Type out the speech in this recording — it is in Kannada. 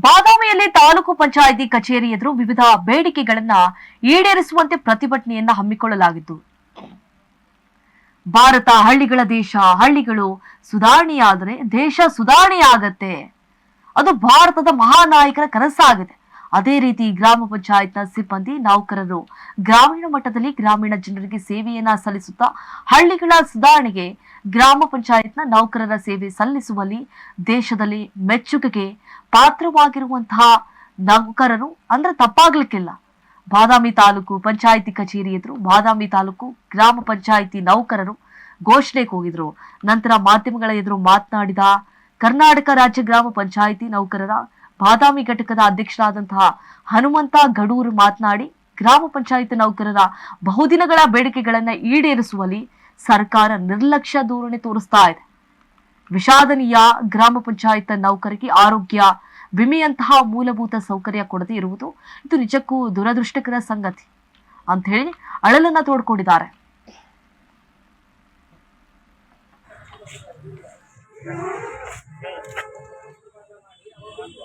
ಬಾದಾಮಿಯಲ್ಲಿ ತಾಲೂಕು ಪಂಚಾಯಿತಿ ಕಚೇರಿ ಎದುರು ವಿವಿಧ ಬೇಡಿಕೆಗಳನ್ನ ಈಡೇರಿಸುವಂತೆ ಪ್ರತಿಭಟನೆಯನ್ನ ಹಮ್ಮಿಕೊಳ್ಳಲಾಗಿತ್ತು. ಭಾರತ ಹಳ್ಳಿಗಳ ದೇಶ, ಹಳ್ಳಿಗಳು ಸುಧಾರಣೆಯಾದರೆ ದೇಶ ಸುಧಾರಣೆಯಾಗತ್ತೆ. ಅದು ಭಾರತದ ಮಹಾನಾಯಕರ ಕನಸಾಗಿದೆ. ಅದೇ ರೀತಿ ಗ್ರಾಮ ಪಂಚಾಯತ್ನ ಸಿಬ್ಬಂದಿ, ನೌಕರರು ಗ್ರಾಮೀಣ ಮಟ್ಟದಲ್ಲಿ ಗ್ರಾಮೀಣ ಜನರಿಗೆ ಸೇವೆಯನ್ನ ಸಲ್ಲಿಸುತ್ತಾ ಹಳ್ಳಿಗಳ ಸುಧಾರಣೆಗೆ ಗ್ರಾಮ ಪಂಚಾಯತ್ನ ನೌಕರರ ಸೇವೆ ಸಲ್ಲಿಸುವಲ್ಲಿ ದೇಶದಲ್ಲಿ ಮೆಚ್ಚುಗೆಗೆ ಪಾತ್ರವಾಗಿರುವಂತಹ ನೌಕರರು ಅಂದ್ರೆ ತಪ್ಪಾಗ್ಲಿಕ್ಕಿಲ್ಲ. ಬಾದಾಮಿ ತಾಲೂಕು ಪಂಚಾಯಿತಿ ಕಚೇರಿ ಎದುರು ಬಾದಾಮಿ ತಾಲೂಕು ಗ್ರಾಮ ಪಂಚಾಯಿತಿ ನೌಕರರು ಘೋಷಣೆಗೆ ಹೋಗಿದ್ರು. ನಂತರ ಮಾಧ್ಯಮಗಳ ಎದುರು ಮಾತನಾಡಿದ ಕರ್ನಾಟಕ ರಾಜ್ಯ ಗ್ರಾಮ ಪಂಚಾಯಿತಿ ನೌಕರರ ಬಾದಾಮಿ ಘಟಕದ ಅಧ್ಯಕ್ಷರಾದಂತಹ ಹನುಮಂತ ಗಡೂರು ಮಾತನಾಡಿ, ಗ್ರಾಮ ಪಂಚಾಯತ್ ನೌಕರರ ಬಹುದಿನಗಳ ಬೇಡಿಕೆಗಳನ್ನ ಈಡೇರಿಸುವಲ್ಲಿ ಸರ್ಕಾರ ನಿರ್ಲಕ್ಷ್ಯ ಧೋರಣೆ ತೋರಿಸ್ತಾ ಇದೆ. ವಿಷಾದನೀಯ ಗ್ರಾಮ ಪಂಚಾಯತ್ ನೌಕರಿಗೆ ಆರೋಗ್ಯ, ವಿಮೆಯಂತಹ ಮೂಲಭೂತ ಸೌಕರ್ಯ ಕೊಡದೇ ಇರುವುದು ಇದು ನಿಜಕ್ಕೂ ದುರದೃಷ್ಟಕರ ಸಂಗತಿ ಅಂತ ಹೇಳಿ ಅಳಲನ್ನ ತೋಡ್ಕೊಂಡಿದ್ದಾರೆ.